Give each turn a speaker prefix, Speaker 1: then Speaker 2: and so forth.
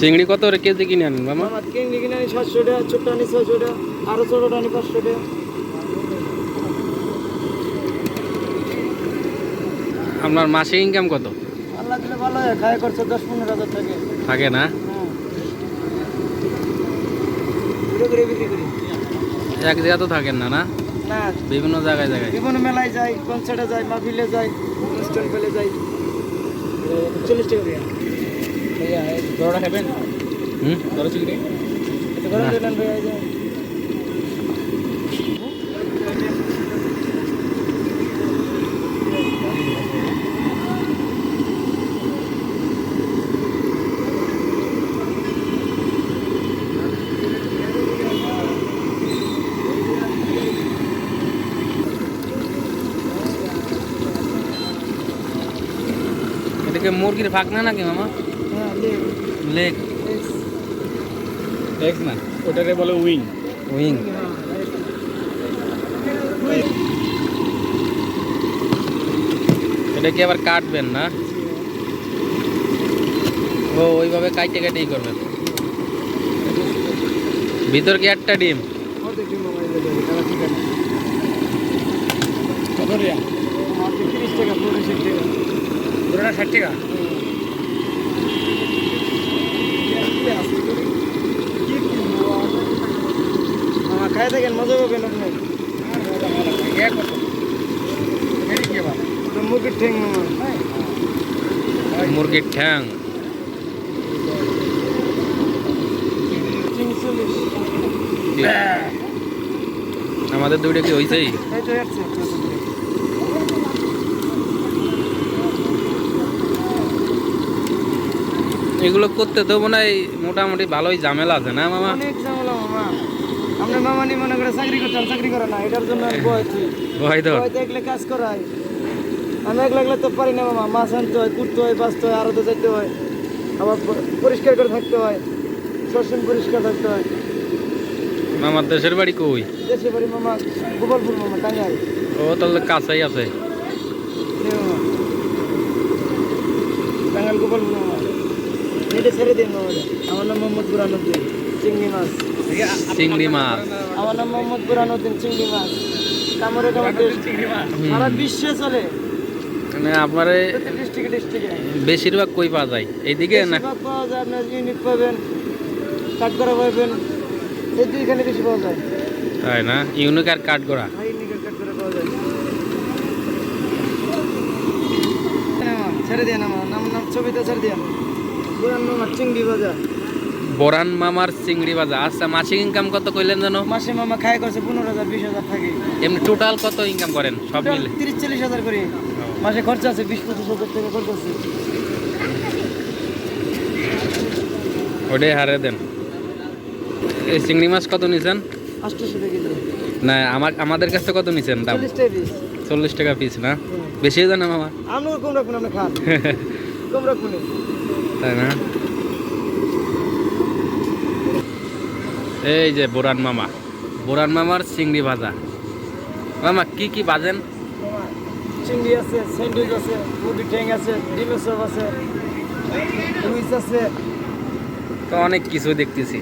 Speaker 1: চিংড়ি কত করে কেজি কিনে আনেন মামা
Speaker 2: কিংড়ি কিনে আনি সাতশো টাকা ছোট্ট আনি ছয়শো টাকা আরও ছোটটা আনি পাঁচশো টাকা।
Speaker 1: আপনার মাসে ইনকাম কত?
Speaker 2: আল্লাহ দিলে ভালো হয় খায় করছে দশ পনেরো হাজার টাকা
Speaker 1: থাকে না?
Speaker 2: হ্যাঁ।
Speaker 1: এক জায়গা তো থাকেন না না? বিভিন্ন জায়গায় জায়গায়।
Speaker 2: বিভিন্ন মেলায় যাই কনসার্টে যাই মাহফিলে যাই অনুষ্ঠান পেলে যাই। চল্লিশ টাকা বড়টা খাবেন
Speaker 1: হুম
Speaker 2: বড় চিংড়ি এটা গরম
Speaker 1: না।
Speaker 2: দিলেন ভাইয়া এই যে
Speaker 1: এটাকে মুরগির ফাঁক না নাকি মামা
Speaker 2: হ্যাঁ লেগ
Speaker 1: লেগ
Speaker 3: না ওটাকে বলে উইং।
Speaker 1: উইং। এটা কি আবার কাটবেন না? ও ওইভাবে কাইটে কাটেই করবেন। ভিতর কি একটা ডিম?
Speaker 3: কত রিয়া?
Speaker 2: টাকা।
Speaker 3: পুরোটা ষাট টাকা
Speaker 2: মামা খাই থাকেন মজা পাবেন আপনি মুরগির ঠেং মামা
Speaker 1: মুরগির ঠ্যাং। আমাদের দুইটা কি
Speaker 2: একশো
Speaker 1: এগুলো করতে তো মনে হয় মোটামুটি ভালোই ঝামেলা আছে না মামা?
Speaker 2: অনেক ঝামেলা মামা। আপনার মামা নি মনে করে চাকরি করতেন চাকরি করে না এটার জন্য আমি বয়ছি
Speaker 1: ভয় তো।
Speaker 2: বয় দেখলে কাজ করাই। আমি একলা একলা তো পারি না মামা মাছ আনতে হয় কুটতে হয় বাঁচতে হয় আরও তো যেতে হয়। আবার পরিষ্কার করে থাকতে হয় সবসময় পরিষ্কার থাকতে হয়।
Speaker 1: মামার দেশের বাড়ি কই?
Speaker 2: দেশে বাড়ি মামা গোপালপুর মামা টাঙ্গাই
Speaker 1: ও তাহলে কাছেই আছে।
Speaker 2: টাঙ্গাইল গোপালপুর মামা। নেটে ছেড়ে দিন আমার নাম মোহাম্মদ বুরানুদ্দিন চিংড়ি মাছ।
Speaker 1: চিংড়ি মাছ।
Speaker 2: আমার নাম মোহাম্মদ বুরানুদ্দিন চিংড়ি মাছ। কামড়ে কামড়ে
Speaker 3: চিংড়ি মাছ।
Speaker 2: সারা বিশ্বে চলে।
Speaker 1: মানে আপনার
Speaker 2: প্রতি ডিস্ট্রিক্টে ডিস্ট্রিক্টে।
Speaker 1: বেশিরভাগ কই পাওয়া যায়? এইদিকে না
Speaker 2: পাওয়া যায় আপনার ইউনিট পাবেন কাঠগড়া পাবেন। এই দুইখানে বেশি পাওয়া যায়।
Speaker 1: তাই না? ইউনিক আর
Speaker 2: কাঠগড়া। যায়। না, ছেড়ে দিয়ে আমার। নাম নাম ছবিতে ছেড়ে দিয়ে চিংড়ি বাজার।
Speaker 1: বরান মামার চিংড়ি বাজা আচ্ছা মাসিক ইনকাম কত কইলেন জানো
Speaker 2: মাসে মামা খায় করছে পনেরো হাজার বিশ হাজার থাকে।
Speaker 1: এমনি টোটাল কত ইনকাম করেন? সব মিলে।
Speaker 2: তিরিশ চল্লিশ হাজার করে। মাসে খরচা আছে বিশ পঁচিশ হাজার টাকা খরচা আছে।
Speaker 1: ওটাই হারে দেন। এই চিংড়ি মাছ কত নিছেন?
Speaker 2: আটশোশো টাকা কেজি।
Speaker 1: না আমার আমাদের কাছে কত নিছেন দাম?
Speaker 2: চল্লিশ টাকা পিস।
Speaker 1: না? বেশি জানা মামা?
Speaker 2: আপনি কম রাখুন আপনি খান? কম রাখুন
Speaker 1: তাই না? এই যে বোরান মামা। বোরান মামার চিংড়ি ভাজা। মামা কি কি বাজেন?
Speaker 2: চিংড়ি আছে স্যান্ডউইচ আছে আছে ডিমের চপ আছে উইচ আছে।
Speaker 1: তো অনেক কিছু দেখতেছি।